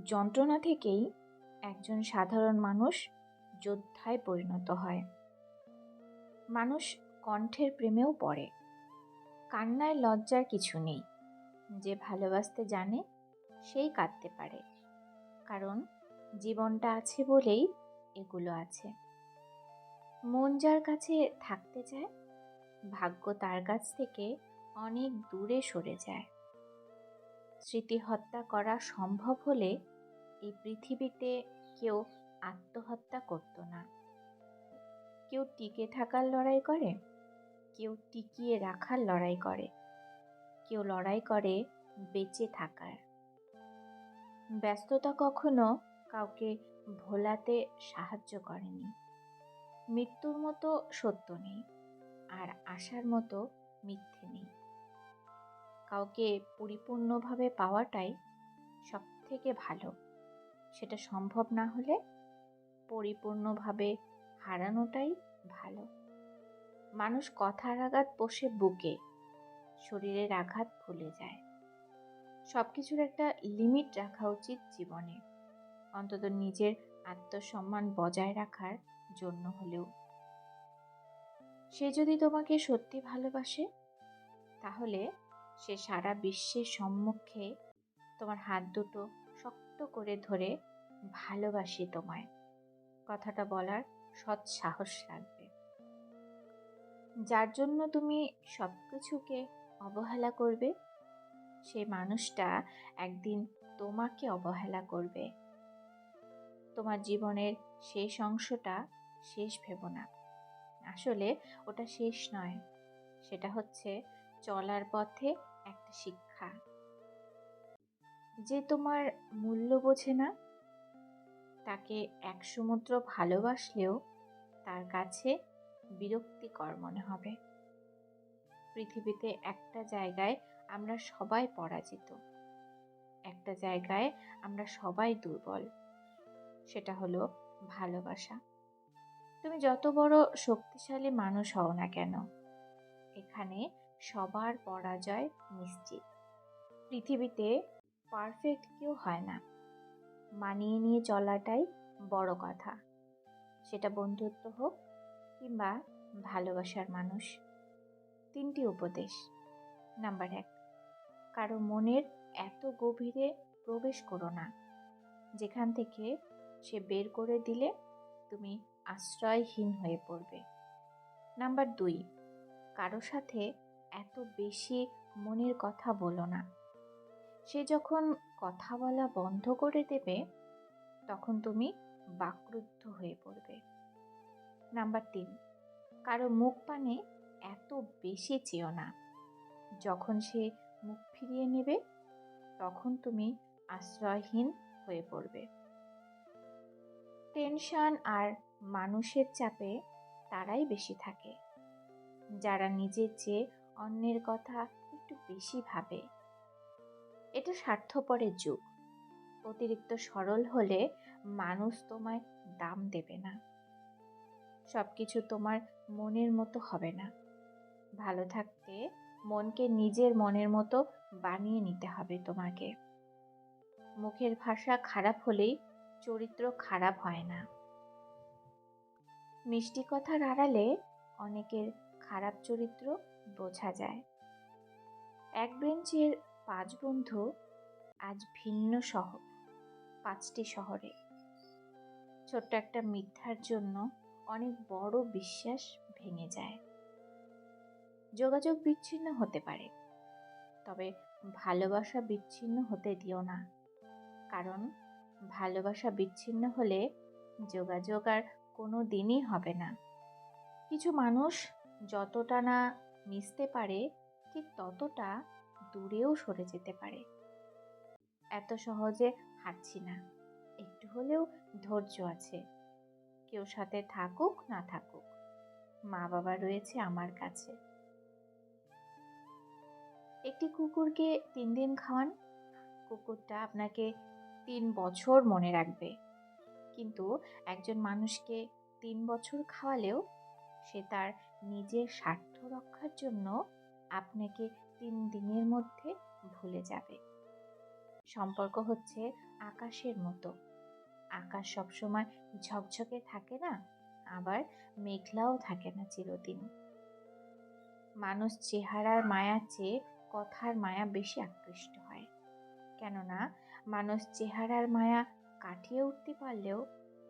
যন্ত্রণা থেকেই একজন সাধারণ মানুষ যোদ্ধায় পরিণত হয়। মানুষ কণ্ঠের প্রেমেও পড়ে। কান্নায় লজ্জার কিছু নেই। যে ভালোবাসতে জানে, সেই কাঁদতে পারে। কারণ জীবনটা আছে বলেই এগুলো আছে। মন যার কাছে থাকতে চায়, ভাগ্য তার কাছ থেকে অনেক দূরে সরে যায়। স্মৃতি হত্যা করা সম্ভব হলে এই পৃথিবীতে কেউ আত্মহত্যা করতো না। কেউ টিকে থাকার লড়াই করে, কেউ টিকিয়ে রাখার লড়াই করে, কেউ লড়াই করে বেঁচে থাকার। ব্যস্ততা কখনো কাউকে ভোলাতে সাহায্য করেনি। মৃত্যুর মতো সত্য নেই আর আশার মতো মিথ্যে নেই। কাউকে পরিপূর্ণভাবে পাওয়াটাই সব থেকে ভালো। সেটা সম্ভব না হলে পরিপূর্ণভাবে হারানোটাই ভালো। মানুষ কথার আঘাত বসে বুকে, শরীরের আঘাত ভুলে যায়। সব কিছুর একটা লিমিট রাখা উচিত জীবনে। অন্তত নিজের আত্মসম্মান বজায় রাখার জন্য হলেও। সে যদি তোমাকে সত্যি ভালোবাসে, তাহলে সে সারা বিশ্বের সম্মুখে তোমার হাত দুটো শক্ত করে ধরে ভালোবাসি তোমায়। কথাটা বলার সৎ সাহস লাগবে। যার জন্য তুমি সব কিছুকে অবহেলা করবে সেই মানুষটা একদিন তোমাকে অবহেলা করবে। তোমার জীবনের শেষ অংশটা শেষ ভেব না। আসলে ওটা শেষ নয়। সেটা হচ্ছে চলার পথে একটা শিক্ষা। যে তোমার মূল্য বোঝে না তাকে এক সমুদ্র ভালোবাসলেও তার কাছে বিরক্তিকর মনে হবে। পৃথিবীতে একটা জায়গায় আমরা সবাই পরাজিত। একটা জায়গায় আমরা সবাই দুর্বল। সেটা হলো ভালোবাসা। তুমি যত বড় শক্তিশালী মানুষ হও না কেন, এখানে সবার পরাজয় নিশ্চিত। পৃথিবীতে পারফেক্ট কেউ হয় না। মানিয়ে নিয়ে চলাটাই বড় কথা। সেটা বন্ধুত্ব হোক কিংবা ভালোবাসার মানুষ। তিনটি উপদেশ। নাম্বার এক, কারও মনের এত গভীরে প্রবেশ করো না। যেখান থেকে সে বের করে দিলে তুমি আশ্রয়হীন হয়ে পড়বে। নাম্বার দুই, কারও সাথে এত বেশি মনের কথা বলো না। সে যখন কথা বলা বন্ধ করে দেবে, তখন তুমি বাকরুদ্ধ হয়ে পড়বে। নাম্বার তিন, কারও মুখ পানে এত বেশি চেও না। যখন সে মুখ ফিরিয়ে নেবে, তখন তুমি আশ্রয়হীন হয়ে পড়বে। টেনশন আর মানুষের চাপে তারাই বেশি থাকে। যারা নিজের চেয়ে অন্যের কথা একটু বেশি ভাবে এটা স্বার্থপরের যুগ। অতিরিক্ত সরল হলে মানুষ তোমায় দাম দেবে না। সব কিছু তোমার মনের মতো হবে না। ভালো থাকতে মনকে নিজের মনের মতো বানিয়ে নিতে হবে তোমাকে। মুখের ভাষা খারাপ হলেই চরিত্র খারাপ হয় না। মিষ্টি কথার আড়ালে অনেকের খারাপ চরিত্র বোঝা যায়। এক বেঞ্চের পাঁচ বন্ধু, আজ ভিন্ন শহর, পাঁচটি শহরে। ছোট্ট একটা মিথ্যার জন্য অনেক বড় বিশ্বাস ভেঙে যায়। যোগাযোগ বিচ্ছিন্ন হতে পারে, তবে ভালোবাসা বিচ্ছিন্ন হতে দিও না। কারণ ভালোবাসা বিচ্ছিন্ন হলে যোগাযোগ আর কোনো দিনই হবে না। কিছু মানুষ যতটা না মিশতে পারে, ঠিক ততটা দূরেও সরে যেতে পারে। এত সহজে হাঁটছি না। একটু হলেও ধৈর্য আছে। কেউ সাথে থাকুক, না থাকুক মা বাবা রয়েছে আমার কাছে। একটি কুকুরকে তিন দিন খাওয়ান। কুকুরটা আপনাকে তিন বছর মনে রাখবে। কিন্তু একজন মানুষকে তিন বছর খাওয়ালেও সে তার নিজের স্বার্থ রক্ষার জন্য আপনাকে তিন দিনের মধ্যে ভুলে যাবে। সম্পর্ক হচ্ছে আকাশের মতো। আকাশ সবসময় ঝকঝকে থাকে না, আবার মেঘলাও থাকে না চিরদিন। মানুষ চেহারার মায়ার চেয়ে কথার মায়া বেশি আকৃষ্ট হয়। কেননা, মানুষ চেহারার মায়া কাটিয়ে উঠতে পারলেও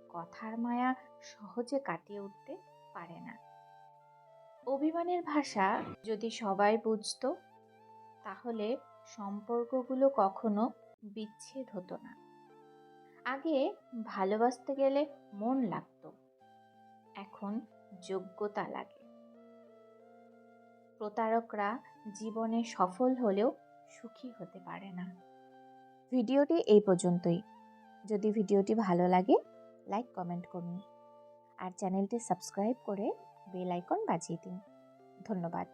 কথার মায়া সহজে কাটিয়ে উঠতে পারে না। অভিমানের ভাষা যদি সবাই বুঝতো তাহলে সম্পর্কগুলো কখনো বিচ্ছেদ হতো না। আগে ভালোবাসতে গেলে মন লাগতো, এখন যোগ্যতা লাগে। প্রতারকরা জীবনে সফল হলেও সুখী হতে পারে না। ভিডিওটি এই পর্যন্তই। যদি ভিডিওটি ভালো লাগে, লাইক, কমেন্ট করুন। আর চ্যানেলটি সাবস্ক্রাইব করে বেল আইকন বাজিয়ে দিন। ধন্যবাদ।